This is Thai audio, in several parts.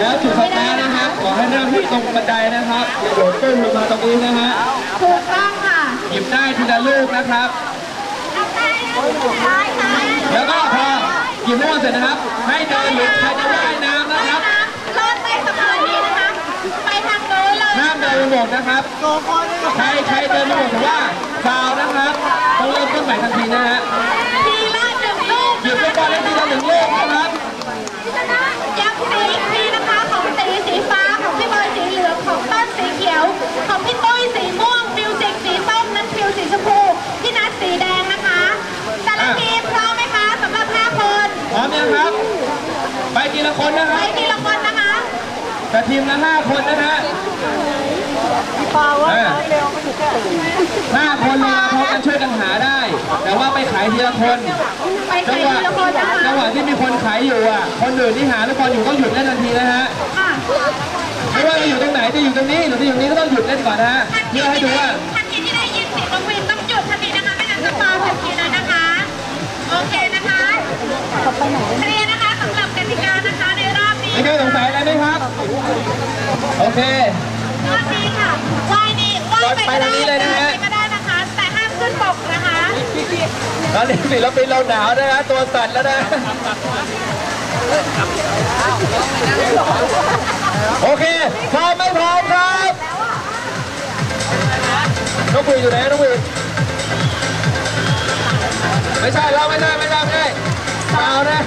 แล้วจุดสตาร์ทนะครับ ขอให้เริ่มที่ตรงบันไดนะครับอย่าโดดตุ้มลงมาตรงนี้นะฮะถูกต้องค่ะหยิบได้ทีละลูกนะครับได้ค่ะแล้วก็พอหยิบลูกเสร็จนะครับ ให้เดินหรือใครจะว่ายน้ำนะครับรอดใต้สะพานนี้นะคะ ไปทางโน้นเลยห้ามเดินไปหมดนะครับใครใครเดินไปหมดถือว่าฟาวล์นะครับต้องเริ่มต้นใหม่ทันทีนะฮะ ทีละหนึ่งลูก หยิบลูกบอลได้ทีละหนึ่งลูกนะครับ ย้ำสีอีกทีนะคะ ของสีสีฟ้า ของพี่บอยสีเหลือง ของต้นสีเขียว ของพี่ตุ้ยสีม่วง มิวสิกสีส้ม นัททิวสีชมพู พี่นัทสีแดงนะคะ แต่ละทีมพร้อมไหมคะสำหรับ5คน พร้อมยังครับ ไป ทีละคนนะคไปรับทีละคนนะคะแต่ทีมละห้าคนนะฮะเออห้าคนเวลาพร้อมกันช่วยกันหาได้ แต่ว่าไปขายทีละคนไปใครจังหวะทีละคนนะคะจังหวะที่มีคนขายอยู่อะ คนอื่นที่หาลูกบอลอยู่ต้องหยุดเล่นทันทีนะฮะค่ะไม่ว่าจะอยู่ตรงไหนจะอยู่ตรงนี้หรือจะอยู่ตรงนี้ก็ต้องหยุดเล่นก่อนนะฮะเพื่อให้ดูว่าทันทีที่ได้ยินเสียงนกหวีดต้องหยุดทันทีนะคะไม่งั้นจะฟาวทันทีเลยนะคะ โอเคนะคะ ในรอบนี้มีใครสงสัยอะไรไหมครับ โอเครอบนี้ค่ะว่ายนี่ว่ายไปไปก็ทางนี้ได้เลยนะฮะไปก็ได้นะคะ แต่ห้ามขึ้นบกนะคะตอนนี้ศิลปินเราหนาวนะฮะตัวสั่นแล้วนะโอเคพร้อมไหมพร้อมครับน้องคุยอยู่ไหนน้องคุยไม่ใช่เราไม่ใช่ไม่ใช่ไม่ใช่เปล่านะ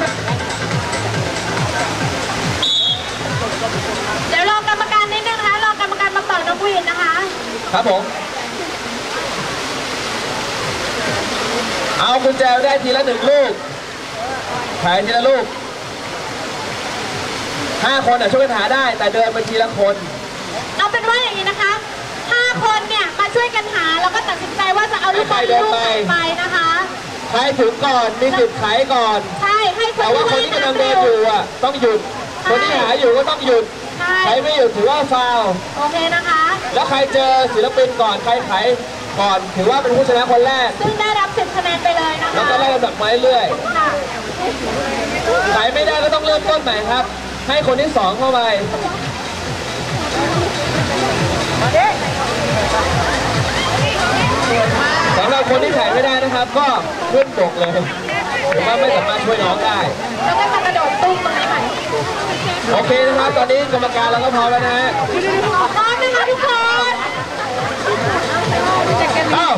ครับผม เอากุญแจได้ทีละหนึ่งลูกขายทีละลูกห้าคนอะช่วยกันหาได้ แต่เดินไปทีละคน เอาเป็นว่าอย่างนี้นะคะห้าคนเนี่ยมาช่วยกันหาแล้วก็ตัดสินใจว่าจะเอาลูกบอลลูกไหนไปนะคะ ใครถึงก่อนมีสิทธิ์ขายก่อน ใช่ให้คนแต่ว่าคนที่ที่ว่ายกำลังน้ำเดิเร็นวอยู่อะต้องหยุด คนที่หาอยู่ก็ต้องหยุด ใช่ใครไม่หยุดถือว่าฟาวล์โอเคนะคะ แล้วใครเจอศิลปินก่อนใครขายก่อนถือว่าเป็นผู้ชนะคนแรก ซึ่งได้รับสิบคะแนนไปเลยนะแล้วคะก็ไล่ลำดับมาเรื่อยค่ะๆขายไม่ได้ก็ต้องเริ่มต้นใหม่ครับ ให้คนที่สองเข้าไปสำหรับคนที่ขายไม่ได้นะครับ ก็ขึ้นบกเลยถือว่าไม่สามารถช่วยน้องได้ แล้วก็มากระโดดตุ้มตรงนี้ใหม่โอ เคนะครับตอนนี้กรรมการเราก็พร้อมแล้วนะฮะพร้อมนะคะทุกคนเอ้า